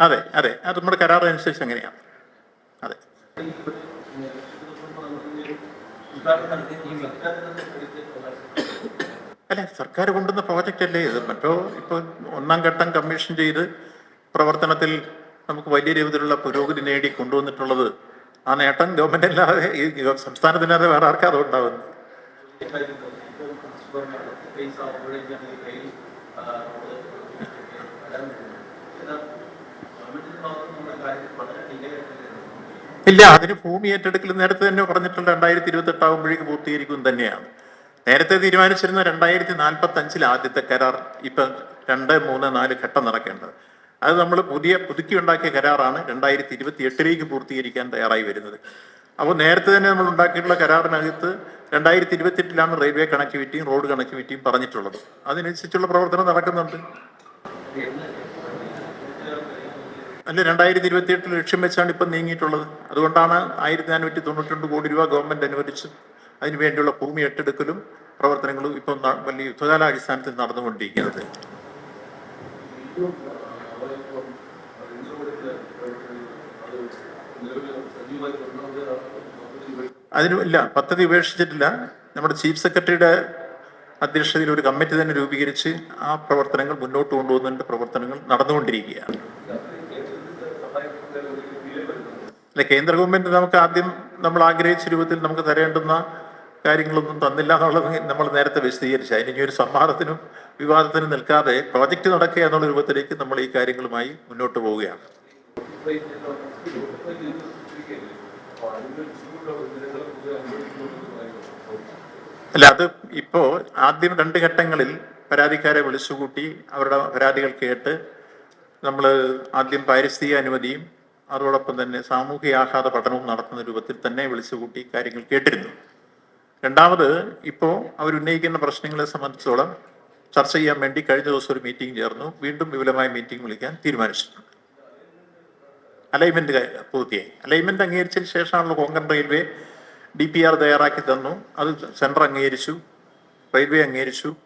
അതെ അതെ. അത് നമ്മുടെ കരാർ അനുസരിച്ച് അങ്ങനെയാണ് അതെ. അല്ല സർക്കാർ കൊണ്ടുവന്ന പ്രോജക്റ്റ് അല്ലേ ഇത്? മറ്റോ ഇപ്പോൾ ഒന്നാം ഘട്ടം കമ്മീഷൻ ചെയ്ത് പ്രവർത്തനത്തിൽ നമുക്ക് വലിയ രീതിയിലുള്ള പുരോഗതി നേടി കൊണ്ടുവന്നിട്ടുള്ളത് ആ നേട്ടം ഗവൺമെന്റ് അല്ലാതെ ഈ സംസ്ഥാനത്തിനല്ലാതെ വേറെ ആർക്കാതെ അത് ഇല്ല അതിന് ഭൂമി ഏറ്റെടുക്കൽ നേരത്തെ തന്നെ പറഞ്ഞിട്ടുള്ള രണ്ടായിരത്തി ഇരുപത്തി എട്ടാകുമ്പോഴേക്ക് പൂർത്തീകരിക്കും തന്നെയാണ്. നേരത്തെ തീരുമാനിച്ചിരുന്ന രണ്ടായിരത്തി നാൽപ്പത്തി അഞ്ചിൽ ആദ്യത്തെ കരാർ ഇപ്പൊ രണ്ട് മൂന്ന് നാല് ഘട്ടം നടക്കേണ്ടത്. അത് നമ്മൾ പുതിയ പുതുക്കി ഉണ്ടാക്കിയ കരാറാണ് രണ്ടായിരത്തി ഇരുപത്തി എട്ടിലേക്ക് പൂർത്തീകരിക്കാൻ തയ്യാറായി വരുന്നത്. അപ്പോൾ നേരത്തെ തന്നെ നമ്മൾ ഉണ്ടാക്കിയിട്ടുള്ള കരാറിനകത്ത് രണ്ടായിരത്തി ഇരുപത്തിയെട്ടിലാണ് റെയിൽവേ കണക്ടിവിറ്റിയും റോഡ് കണക്ടിവിറ്റിയും പറഞ്ഞിട്ടുള്ളത്. അതിനനുസരിച്ചുള്ള പ്രവർത്തനം നടക്കുന്നുണ്ട്. അല്ല രണ്ടായിരത്തി ഇരുപത്തി എട്ടിൽ ലക്ഷ്യം വെച്ചാണ് ഇപ്പം നീങ്ങിയിട്ടുള്ളത്. അതുകൊണ്ടാണ് ആയിരത്തി നാനൂറ്റി തൊണ്ണൂറ്റി രണ്ട് കോടി രൂപ ഗവൺമെന്റ് അനുവദിച്ച് അതിനുവേണ്ടിയുള്ള ഭൂമി ഏറ്റെടുക്കലും പ്രവർത്തനങ്ങളും ഇപ്പം വലിയ യുദ്ധകാലാടിസ്ഥാനത്തിൽ നടന്നുകൊണ്ടിരിക്കുന്നത്. അതിന് ഇല്ല പദ്ധതി ഉപേക്ഷിച്ചിട്ടില്ല. നമ്മുടെ ചീഫ് സെക്രട്ടറിയുടെ അധ്യക്ഷതയിൽ ഒരു കമ്മിറ്റി തന്നെ രൂപീകരിച്ച് ആ പ്രവർത്തനങ്ങൾ മുന്നോട്ട് കൊണ്ടുപോകുന്നതിന്റെ പ്രവർത്തനങ്ങൾ നടന്നുകൊണ്ടിരിക്കുകയാണ്. അല്ല കേന്ദ്ര ഗവൺമെന്റ് നമുക്ക് ആദ്യം നമ്മൾ ആഗ്രഹിച്ച രൂപത്തിൽ നമുക്ക് തരേണ്ടുന്ന കാര്യങ്ങളൊന്നും തന്നില്ല എന്നുള്ളത് നമ്മൾ നേരത്തെ വിശദീകരിച്ചു. അതിന് ഒരു സംവാദത്തിനും വിവാദത്തിനും നിൽക്കാതെ പ്രോജക്റ്റ് നടക്കുക എന്നുള്ള രൂപത്തിലേക്ക് നമ്മൾ ഈ കാര്യങ്ങളുമായി മുന്നോട്ട് പോവുകയാണ്. അല്ല അത് ഇപ്പോ ആദ്യം രണ്ട് ഘട്ടങ്ങളിൽ പരാതിക്കാരെ വിളിച്ചുകൂട്ടി അവരുടെ പരാതികൾ കേട്ട് നമ്മൾ ആദ്യം പാരിസ്ഥിതിക അനുമതിയും അതോടൊപ്പം തന്നെ സാമൂഹിക ആഹ്ലാദ പഠനവും നടത്തുന്ന രൂപത്തിൽ തന്നെ വിളിച്ചുകൂട്ടി കാര്യങ്ങൾ കേട്ടിരുന്നു. രണ്ടാമത് ഇപ്പോൾ അവരുന്നയിക്കുന്ന പ്രശ്നങ്ങളെ സംബന്ധിച്ചോളം ചർച്ച ചെയ്യാൻ വേണ്ടി കഴിഞ്ഞ ദിവസം ഒരു മീറ്റിംഗ് ചേർന്നു. വീണ്ടും വിപുലമായ മീറ്റിംഗ് വിളിക്കാൻ തീരുമാനിച്ചിട്ടുണ്ട്. അലൈൻമെന്റ് പൂർത്തിയായി. അലൈൻമെന്റ് അംഗീകരിച്ചതിന് ശേഷമാണല്ലോ Konkan railway D P R തയ്യാറാക്കി തന്നു. അത് സെൻട്രൽ അംഗീകരിച്ചു റെയിൽവേ അംഗീകരിച്ചു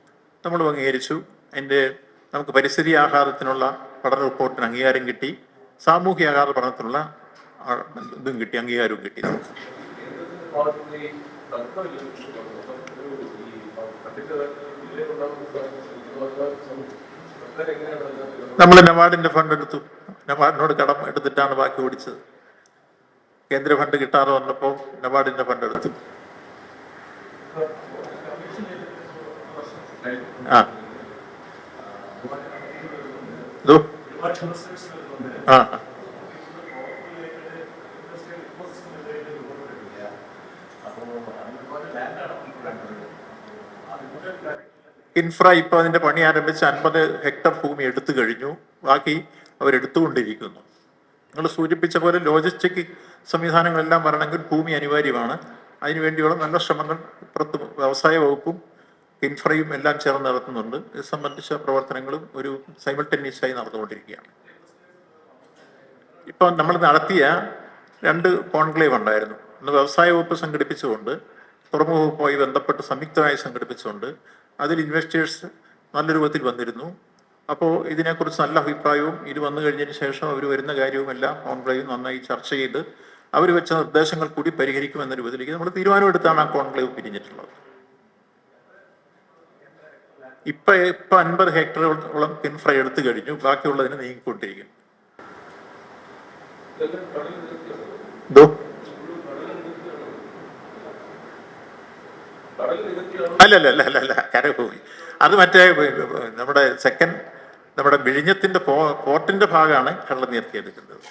നമ്മളും അംഗീകരിച്ചു. അതിന്റെ നമുക്ക് പരിസ്ഥിതി ആഘാതത്തിനുള്ള പഠന റിപ്പോർട്ടിന് അംഗീകാരം കിട്ടി. സാമൂഹ്യ ആഘാത പഠനത്തിനുള്ള ഇതും കിട്ടി അംഗീകാരവും കിട്ടി. നമ്മൾ നബാർഡിന്റെ ഫണ്ട് എടുത്തു. നബാർഡിനോട് കടം എടുത്തിട്ടാണ് ബാക്കി ഓടിച്ചത്. കേന്ദ്ര ഫണ്ട് കിട്ടാതെ വന്നപ്പോൾ നബാർഡിന്റെ ഫണ്ട് എടുത്തു. ആ. ഇതോ? ആ. ഇൻഫ്ര ഇപ്പൊ അതിന്റെ പണി ആരംഭിച്ച് അൻപത് ഹെക്ടർ ഭൂമി എടുത്തു കഴിഞ്ഞു. ബാക്കി അവരെടുത്തുകൊണ്ടിരിക്കുന്നു നിങ്ങൾ സൂചിപ്പിച്ച പോലെ ലോജിസ്റ്റിക് സംവിധാനങ്ങളെല്ലാം വരണമെങ്കിൽ ഭൂമി അനിവാര്യമാണ്. അതിനുവേണ്ടിയുള്ള നല്ല ശ്രമങ്ങൾ പുറത്ത് വ്യവസായ വകുപ്പും ഇൻഫ്രയും എല്ലാം ചേർന്ന് നടത്തുന്നുണ്ട്. ഇത് സംബന്ധിച്ച പ്രവർത്തനങ്ങളും ഒരു സൈമൾട്ടേനിയസ് ആയി നടന്നുകൊണ്ടിരിക്കുകയാണ്. ഇപ്പോൾ നമ്മൾ നടത്തിയ രണ്ട് കോൺക്ലേവ് ഉണ്ടായിരുന്നു. ഒന്ന് വ്യവസായ വകുപ്പ് സംഘടിപ്പിച്ചുകൊണ്ട് തുറമുഖ വകുപ്പുമായി ബന്ധപ്പെട്ട് സംയുക്തമായി സംഘടിപ്പിച്ചുകൊണ്ട് അതിൽ ഇൻവെസ്റ്റേഴ്സ് നല്ല രൂപത്തിൽ വന്നിരുന്നു. അപ്പോൾ ഇതിനെക്കുറിച്ച് നല്ല അഭിപ്രായവും ഇത് വന്നു കഴിഞ്ഞതിന് ശേഷം അവർ വരുന്ന കാര്യവും എല്ലാം കോൺക്ലേവ് നന്നായി ചർച്ച ചെയ്ത് അവർ വെച്ച നിർദ്ദേശങ്ങൾ കൂടി പരിഹരിക്കുമെന്ന രൂപത്തിലേക്ക് നമ്മൾ തീരുമാനമെടുത്താണ് ആ കോൺക്ലേവ് പിരിഞ്ഞിട്ടുള്ളത്. ഇപ്പൊ ഇപ്പൊ അൻപത് ഹെക്ടറോളം പിൻഫ്രൈ എടുത്തു കഴിഞ്ഞു. ബാക്കിയുള്ളതിന് നീങ്ങിക്കൊണ്ടിരിക്കും. അല്ല അല്ല അല്ല അല്ല അല്ല കരഭൂമി അത് മറ്റേ നമ്മുടെ സെക്കൻഡ് നമ്മുടെ വിഴിഞ്ഞത്തിന്റെ പോ പോർട്ടിന്റെ ഭാഗമാണ് കള്ളം നിർത്തിയെടുക്കുന്നത്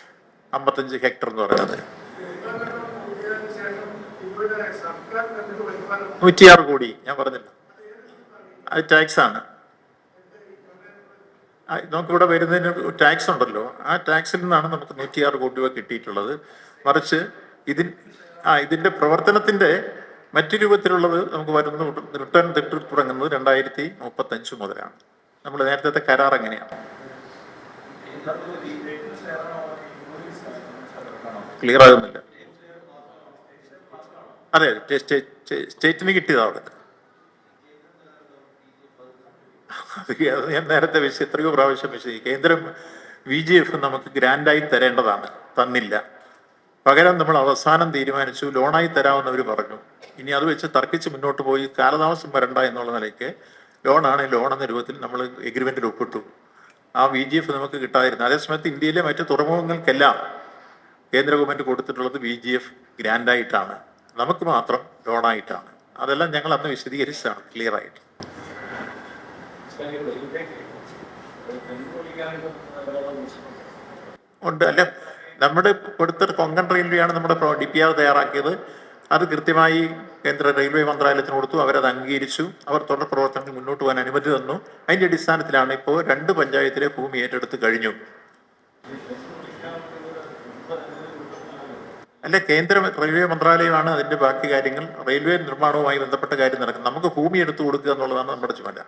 അമ്പത്തഞ്ച് ഹെക്ടർ എന്ന് പറയുന്നത്. നൂറ്റിയാറ് കോടി. ഞാൻ പറഞ്ഞില്ല. ടാക്സ് ആണ് നമുക്ക് നമുക്കിവിടെ വരുന്നതിന് ടാക്സ് ഉണ്ടല്ലോ ആ ടാക്സിൽ നിന്നാണ് നമുക്ക് നൂറ്റിയാറ് കോടി രൂപ കിട്ടിയിട്ടുള്ളത്. മറിച്ച് ഇതിൻ ആ ഇതിന്റെ പ്രവർത്തനത്തിന്റെ മറ്റു രൂപത്തിലുള്ളത് നമുക്ക് വരുന്ന റിട്ടേൺ തെറ്റ് തുടങ്ങുന്നത് രണ്ടായിരത്തി മുപ്പത്തി അഞ്ച് മുതലാണ്. നമ്മൾ നേരത്തെ കരാർ എങ്ങനെയാണ്? ക്ലിയർ ആകുന്നില്ല. അതെ സ്റ്റേ- സ്റ്റേ- സ്റ്റേറ്റിന് കിട്ടിയതാണ്. അവിടെ അത് ഞാൻ നേരത്തെ വിശ എത്രയോ പ്രാവശ്യം വിശദീ കേന്ദ്രം വി ജി എഫ് നമുക്ക് ഗ്രാൻഡായി തരേണ്ടതാണ്. തന്നില്ല. പകരം നമ്മൾ അവസാനം തീരുമാനിച്ചു. ലോണായി തരാമെന്നവർ പറഞ്ഞു. ഇനി അത് വെച്ച് തർക്കിച്ച് മുന്നോട്ട് പോയി കാലതാമസം വരണ്ട എന്നുള്ള നിലയ്ക്ക് ലോണാണ് ലോൺ എന്ന രൂപത്തിൽ നമ്മൾ എഗ്രിമെന്റിൽ ഒപ്പിട്ടു. ആ വി ജി എഫ് നമുക്ക് കിട്ടാതിരുന്നു. അതേസമയത്ത് ഇന്ത്യയിലെ മറ്റ് തുറമുഖങ്ങൾക്കെല്ലാം കേന്ദ്ര ഗവൺമെന്റ് കൊടുത്തിട്ടുള്ളത് വി ജി എഫ് ഗ്രാൻഡായിട്ടാണ്. നമുക്ക് മാത്രം ലോണായിട്ടാണ്. അതെല്ലാം ഞങ്ങൾ അന്ന് വിശദീകരിച്ചതാണ്. ക്ലിയർ ആയിട്ട്. ഉണ്ട് അല്ല? നമ്മുടെ കൊടുത്ത കൊങ്കൺ റെയിൽവേയാണ് നമ്മുടെ ഡി പി ആർ തയ്യാറാക്കിയത്. അത് കൃത്യമായി കേന്ദ്ര റെയിൽവേ മന്ത്രാലയത്തിന് കൊടുത്തു. അവരത് അംഗീകരിച്ചു. അവർ തുടർ പ്രവർത്തനങ്ങൾ മുന്നോട്ട് പോകാൻ അനുമതി തന്നു. അതിന്റെ അടിസ്ഥാനത്തിലാണ് ഇപ്പോൾ രണ്ട് പഞ്ചായത്തിലെ ഭൂമി ഏറ്റെടുത്ത് കഴിഞ്ഞു. അല്ല കേന്ദ്ര റെയിൽവേ മന്ത്രാലയമാണ് അതിന്റെ ബാക്കി കാര്യങ്ങൾ. റെയിൽവേ നിർമ്മാണവുമായി ബന്ധപ്പെട്ട കാര്യം നടക്കുന്നത്. നമുക്ക് ഭൂമി എടുത്തു കൊടുക്കുക എന്നുള്ളതാണ് നമ്മുടെ ചുമതല.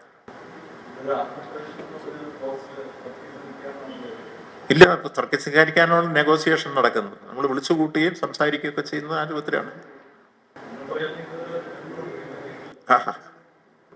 ഇല്ല ഇപ്പൊ തർക്കി സ്വീകരിക്കാനുള്ള നെഗോസിയേഷൻ നടക്കുന്നത് നമ്മൾ വിളിച്ചു കൂട്ടുകയും സംസാരിക്കുകയൊക്കെ ചെയ്യുന്നത് ആ രൂപത്തിലാണ്. ആഹാ.